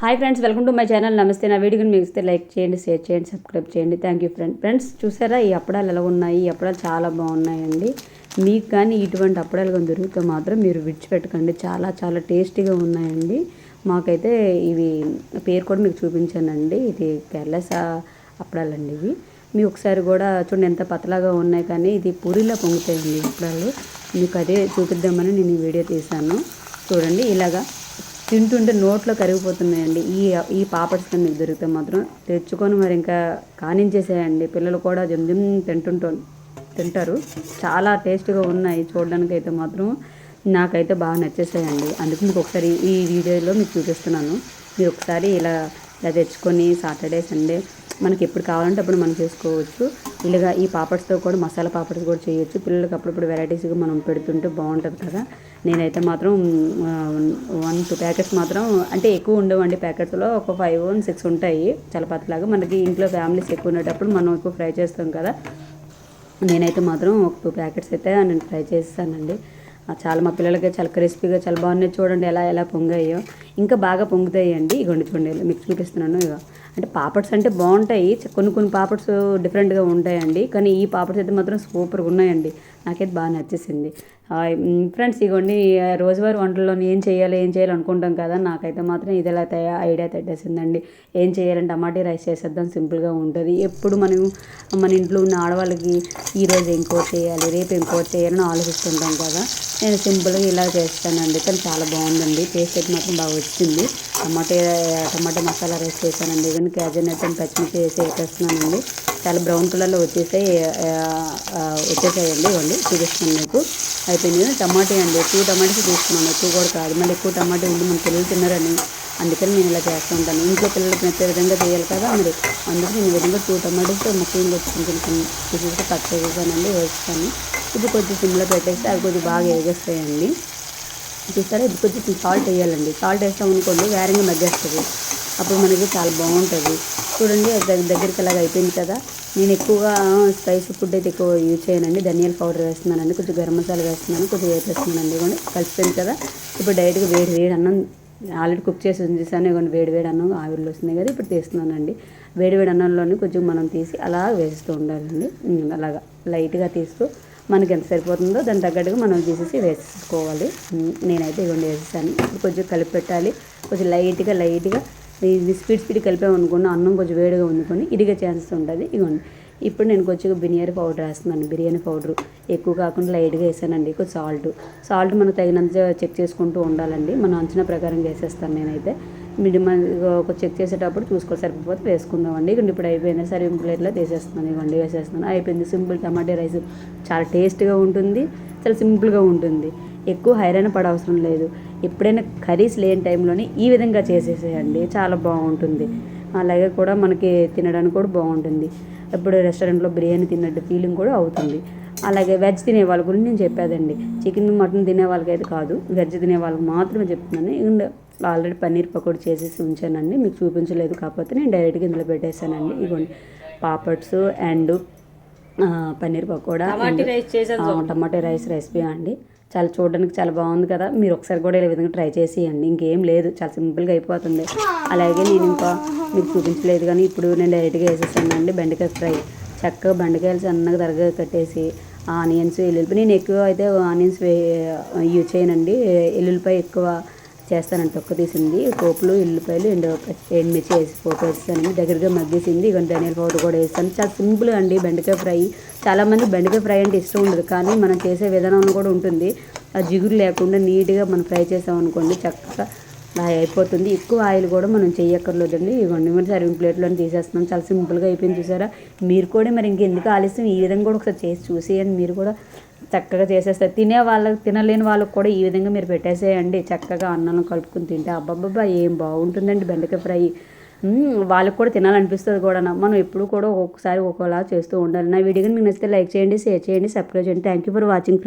Hi friends welcome to my channel నమస్తే నా వీడియోని మీకు ఇస్తే లైక్ చేయండి షేర్ చేయండి సబ్స్క్రైబ్ చేయండి. థ్యాంక్ యూ ఫ్రెండ్ ఫ్రెండ్స్ చూసారా? ఈ అప్పడాలు ఎలా ఉన్నాయి? ఈ అప్పడాలు చాలా బాగున్నాయండి. మీకు కానీ ఇటువంటి అప్పడాలు కానీ దొరికితే మాత్రం మీరు విడిచిపెట్టకండి. చాలా చాలా టేస్టీగా ఉన్నాయండి. మాకైతే ఇవి పేరు కూడా మీకు చూపించానండి. ఇది కేరళ అప్పడాలండి ఇవి. మీ ఒకసారి కూడా చూడండి ఎంత పతలాగా ఉన్నాయి. కానీ ఇది పూరిలా పొంగుతాయండి అప్పడాలు. మీకు అదే చూపిద్దామని నేను ఈ వీడియో తీశాను. చూడండి ఇలాగా తింటుంటే నోట్లో కరిగిపోతున్నాయండి. ఈ ఈ పాపడ్స్ కానీ మీకు దొరికితే మాత్రం తెచ్చుకొని మరి ఇంకా కానించేసేయండి. పిల్లలు కూడా జమ్ జమ్ తింటుంటూ తింటారు. చాలా టేస్ట్గా ఉన్నాయి. చూడడానికి అయితే మాత్రం నాకైతే బాగా నచ్చేసాయండి. అందుకు మీకు ఒకసారి ఈ వీడియోలో మీకు చూపిస్తున్నాను. మీరు ఒకసారి ఇలా ఇలా తెచ్చుకొని సాటర్డే సండే మనకి ఎప్పుడు కావాలంటే అప్పుడు మనం చేసుకోవచ్చు. ఇలాగా ఈ పాపడ్స్తో కూడా మసాలా పాపడ్స్ కూడా చేయొచ్చు. పిల్లలకి అప్పుడప్పుడు వెరైటీస్గా మనం పెడుతుంటే బాగుంటుంది కదా. నేనైతే మాత్రం వన్ టూ ప్యాకెట్స్ మాత్రం అంటే ఎక్కువ ఉండవండి ప్యాకెట్స్లో. ఒక ఫైవ్ వన్ సిక్స్ ఉంటాయి చలపాతలాగా. మనకి ఇంట్లో ఫ్యామిలీస్ ఎక్కువ ఉండేటప్పుడు మనం ఎక్కువ ఫ్రై చేస్తాం కదా. నేనైతే మాత్రం ఒక టూ ప్యాకెట్స్ అయితే నేను ఫ్రై చేస్తానండి. చాలా మా పిల్లలకి చాలా క్రిస్పీగా చాలా బాగున్నాయి. చూడండి ఎలా ఎలా పొంగాయో. ఇంకా బాగా పొంగుతాయి అండి ఇగోండి చూడండి మీకు చూపిస్తున్నాను ఇక అంటే పాపడ్స్ అంటే బాగుంటాయి. కొన్ని కొన్ని పాపడ్స్ డిఫరెంట్గా ఉంటాయండి. కానీ ఈ పాపడ్స్ అయితే మాత్రం సూపర్గా ఉన్నాయండి. నాకైతే బాగా నచ్చేసింది. ఫ్రెండ్స్ ఇగోండి రోజువారి వంటల్లో ఏం చేయాలి ఏం చేయాలి అనుకుంటాం కదా నాకైతే మాత్రం ఇది ఎలా ఐడియా తట్టేసిందండి. ఏం చేయాలంటే టమాటీ రైస్ చేసేద్దాం సింపుల్గా ఉంటుంది. ఎప్పుడు మనం మన ఇంట్లో ఉన్న ఆడవాళ్ళకి ఈరోజు ఇంకో చేయాలి రేపు ఇంకో చేయాలని ఆలోచిస్తుంటాం కదా. నేను సింపుల్గా ఇలా చేస్తానండి. కానీ చాలా బాగుందండి. టేస్ట్ అయితే మాత్రం బాగా వచ్చింది. టమాటా టమాటా మసాలా రైస్ చేశానండి. ఈవెన్ క్యాజనట్ అండ్ పచ్చిమిర్చి వేసి వేసేస్తున్నానండి. చాలా బ్రౌన్ కలర్లో వచ్చేసాయి. వచ్చేసాయండి ఇవ్వండి. చూపిస్తున్నాను మీకు. అయిపోయింది టమాటా అండి. ఎక్కువ టమాటాస్ తీసుకున్నాను. ఎక్కువ కూడా కాదు. మళ్ళీ ఎక్కువ టమాటా ఉండి మన పిల్లలు తిన్నారని అందుకని నేను ఇలా చేస్తూ ఉంటాను. ఇంట్లో పిల్లలకు నచ్చే విధంగా చేయాలి కదా మరి. అందుకు నేను విధంగా టూ టమాటోస్ ముఖ్యంగా వచ్చి కొంచెం కట్ చేసేసానండి వేస్తాను. ఇది కొంచెం సిమ్లో పెట్టేస్తే అవి కొంచెం బాగా వేగేస్తాయండి చూస్తారా? ఇది కొంచెం సాల్ట్ వేయాలండి. సాల్ట్ వేస్తాం అనుకోండి వేరంగా మగ్గేస్తుంది. అప్పుడు మనకి చాలా బాగుంటుంది. చూడండి దగ్గరికి అలాగ అయిపోయింది కదా. నేను ఎక్కువగా స్పైసీ ఫుడ్ అయితే ఎక్కువ యూజ్ చేయనండి. ధనియాల పౌడర్ వేస్తున్నానండి కొంచెం గరం మసాలా వేస్తున్నాను కొంచెం వేసేస్తున్నానండి ఇవ్వండి కలిసిపోయింది కదా. ఇప్పుడు డైరెక్ట్గా వేడి వేడి అన్నం ఆల్రెడీ కుక్ చేసి ఉంచేసాను. ఇవ్వండి వేడి వేడి అన్నం ఆవిరిలో వస్తున్నాయి కదా ఇప్పుడు తీస్తున్నానండి. వేడి వేడి అన్నంలోనే కొంచెం మనం తీసి అలా వేస్తూ ఉండాలండి. అలాగా లైట్గా తీస్తూ మనకి ఎంత సరిపోతుందో దాని తగ్గట్టుగా మనం తీసేసి వేసుకోవాలి నేనైతే ఇవ్వండి వేసేసాను. ఇప్పుడు కొంచెం కలిపి పెట్టాలి. కొంచెం లైట్గా లైట్గా ఇది స్పీడ్ స్పీడ్ కలిపామనుకున్న అన్నం కొంచెం వేడిగా వండుకొని ఇదిగా ఛాన్సెస్ ఉంటుంది. ఇవ్వండి. ఇప్పుడు నేను కొంచెం బిర్యానీ పౌడర్ వేస్తున్నాను. బిర్యానీ పౌడర్ ఎక్కువ కాకుండా లైట్గా వేసానండి. కొంచెం సాల్ట్. సాల్ట్ మనకు తగినంత చెక్ చేసుకుంటూ ఉండాలండి. మనం అంచనా ప్రకారం వేసేస్తాను నేనైతే మీరు ఒక చెక్ చేసేటప్పుడు చూసుకో సరిపోతే వేసుకుందామండి. ఇక ఇప్పుడు అయిపోయింది సరే ప్లేట్లో తీసేస్తున్నాను ఇవ్వండి వేసేస్తున్నాను. అయిపోయింది సింపుల్ టమాటా రైస్. చాలా టేస్ట్గా ఉంటుంది చాలా సింపుల్గా ఉంటుంది. ఎక్కువ హైరాణ పడవసరం లేదు. ఎప్పుడైనా కర్రీస్ లేని టైంలోనే ఈ విధంగా చేసేసేయండి చాలా బాగుంటుంది. అలాగే కూడా మనకి తినడానికి కూడా బాగుంటుంది. ఇప్పుడు రెస్టారెంట్లో బిర్యానీ తిన్నట్టు ఫీలింగ్ కూడా అవుతుంది. అలాగే వెజ్ తినే వాళ్ళ గురించి నేను చెప్పేదండి. చికెన్ మటన్ తినే వాళ్ళకైతే కాదు వెజ్ తినే వాళ్ళకి మాత్రమే చెప్తున్నాను. ఆల్రెడీ పన్నీర్ పకోడీ చేసేసి ఉంచానండి. మీకు చూపించలేదు కాకపోతే నేను డైరెక్ట్గా ఇందులో పెట్టేశానండి. ఇవ్వండి papads and paneer pakoda tomato rice recipe అండి. చాలా చూడడానికి చాలా బాగుంది కదా. మీరు ఒకసారి కూడా ఇలా విధంగా ట్రై చేసేయండి. ఇంకేం లేదు. చాలా సింపుల్గా అయిపోతుంది. అలాగే నేను ఇంకా మీకు చూపించలేదు కానీ ఇప్పుడు నేను డైరెక్ట్గా వేసేసానండి. బెండకాయ ఫ్రై. చక్కగా బెండకాయలు సన్నగా తరగా కట్టేసి ఆనియన్స్ ఎల్లుల్లిపాయ నేను ఎక్కువ అయితే ఆనియన్స్ యూజ్ చేయనండి. ఎల్లుల్లిపాయ ఎక్కువ చేస్తానండి తొక్క తీసింది. పోపులు ఇల్లుపాయలు ఎండు ఎండుమిర్చి వేసి పోపు వేస్తాను దగ్గరగా మగ్గేసింది. ఇక ధనియాల పౌడర్ కూడా వేస్తాను. చాలా సింపుల్ అండి బెండకాయ ఫ్రై. చాలామంది బెండకాయ ఫ్రై అంటే ఇష్టం ఉండదు. కానీ మనం చేసే విధానంలో కూడా ఉంటుంది. ఆ జిగురు లేకుండా నీట్గా మనం ఫ్రై చేసామనుకోండి చక్కగా అయిపోతుంది. ఎక్కువ ఆయిల్ కూడా మనం చేయక్కర్లేదండి. ఇవన్నీ మరి సర్వింగ్ ప్లేట్లో తీసేస్తున్నాం. చాలా సింపుల్గా అయిపోయింది చూసారా? మీరు కూడా మరి ఇంకెందుకు ఆలస్యం? ఈ విధంగా కూడా ఒకసారి చేసి చూసేయండి. మీరు కూడా చక్కగా చేసేస్తారు తినే వాళ్ళకి తినలేని వాళ్ళకి కూడా ఈ విధంగా మీరు పెట్టేసేయండి. చక్కగా అన్నం కలుపుకుని తింటే అబ్బబ్బబ్బా ఏం బాగుంటుందండి బెండకాయ ఫ్రై. వాళ్ళకి కూడా తినాలనిపిస్తుంది కూడా మనం ఎప్పుడు కూడా ఒక్కొక్కసారి ఒక్కోలా చేస్తూ ఉండాలి. నా వీడియోని మీకు నచ్చితే లైక్ చేయండి షేర్ చేయండి సబ్స్క్రైబ్ చేయండి. Thank you for watching friends